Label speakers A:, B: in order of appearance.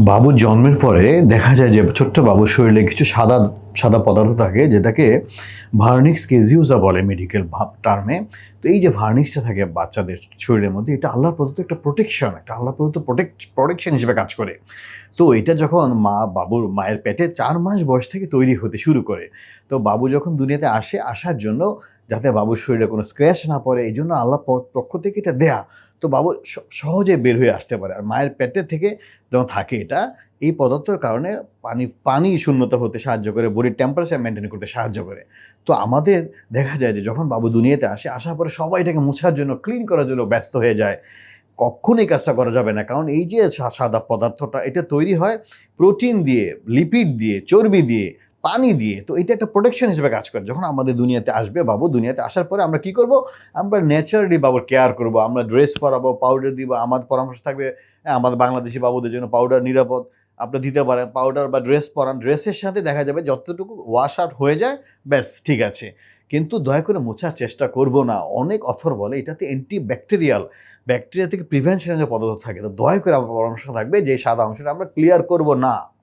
A: বাবুর জন্মের পরে দেখা যায় যে ছোট্ট বাবুর শরীরে কিছু সাদা সাদা পদার্থ থাকে যেটাকে ভার্নিক্স কেজিউজা বলে মেডিকেল ভাব টার্মে তো এই যে ভার্নিক্সটা থাকে বাচ্চাদের শরীরের মধ্যে, এটা আল্লাহ প্রদত্ত একটা প্রোটেকশন একটা আল্লাহ প্রদত্ত প্রোটেক্ট প্রোটেকশন হিসেবে কাজ করে। তো এটা যখন মা বাবুর মায়ের পেটে চার মাস বয়স থেকে তৈরি হতে শুরু করে, তো বাবু যখন দুনিয়াতে আসে, আসার জন্য যাতে বাবুর শরীরে কোনো স্ক্র্যাচ না পড়ে, এই জন্য আল্লাহ পক্ষ থেকে এটা দেয়া। তো বাবু সহজে বের হয়ে আসতে পারে। আর মায়ের পেটে থেকে যখন থাকে এটা এই পদার্থের কারণে পানি পানি শূন্যতা হতে সাহায্য করে, বডির টেম্পারেচার মেনটেন করতে সাহায্য করে। তো আমাদের দেখা যায় যে যখন বাবু দুনিয়াতে আসে, আসার পরে সবাই এটাকে মোছার জন্য ক্লিন করার জন্য ব্যস্ত হয়ে যায়। কখনোই কাজটা করা যাবে না, কারণ এই যে সাদা পদার্থটা, এটা তৈরি হয় প্রোটিন দিয়ে লিপিড দিয়ে, চর্বি দিয়ে, পানি দিয়ে। তো এটা একটা প্রোটেকশন হিসেবে কাজ করে। যখন আমাদের দুনিয়াতে আসবে বাবু দুনিয়াতে আসার পরে আমরা কি করব? আমরা ন্যাচারালি বাবুর কেয়ার করব। আমরা ড্রেস পরাবো পাউডার দিব, আমাদের পরামর্শ থাকবে, আমাদের বাংলাদেশি বাবুদের জন্য পাউডার নিরাপদ। আপনি দিতে পারেন পাউডার বা ড্রেস পরান ড্রেসের সাথে দেখা যাবে যতটুকু ওয়াশ আউট হয়ে যায়, ব্যাস, ঠিক আছে। কিন্তু দয়া করে মোছার চেষ্টা করব না। অনেক অথর বলে এটাতে অ্যান্টি ব্যাকটেরিয়াল ব্যাকটেরিয়া থেকে প্রিভেনশনের যে পদার্থ থাকে, তো দয়া করে আমার পরামর্শ থাকবে যে সাদা অংশটা আমরা ক্লিয়ার করব না।